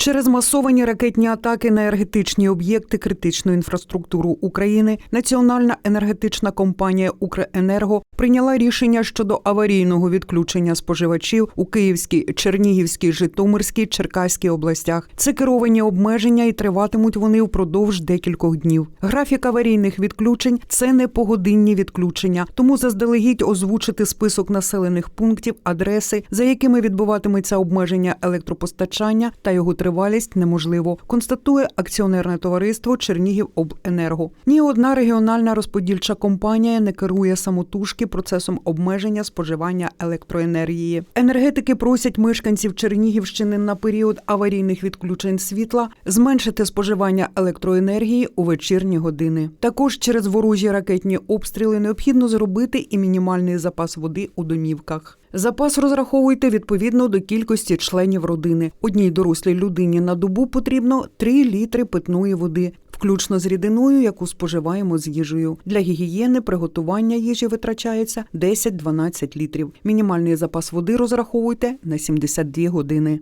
Через масовані ракетні атаки на енергетичні об'єкти критичну інфраструктуру України Національна енергетична компанія Укренерго прийняла рішення щодо аварійного відключення споживачів у Київській, Чернігівській, Житомирській, Черкаській областях. Це керовані обмеження і триватимуть вони впродовж декількох днів. Графік аварійних відключень це не погодинні відключення, тому заздалегідь озвучити список населених пунктів, адреси, за якими відбуватиметься обмеження електропостачання та його тривалість неможливо. Констатує акціонерне товариство Чернігівобленерго. Ні одна регіональна розподільча компанія не керує самотужки процесом обмеження споживання електроенергії. Енергетики просять мешканців Чернігівщини на період аварійних відключень світла зменшити споживання електроенергії у вечірні години. Також через ворожі ракетні обстріли необхідно зробити і мінімальний запас води у домівках. Запас розраховуйте відповідно до кількості членів родини. Одній дорослій людині на добу потрібно 3 літри питної води, включно з рідиною, яку споживаємо з їжею. Для гігієни приготування їжі витрачається 10-12 літрів. Мінімальний запас води розраховуйте на 72 години.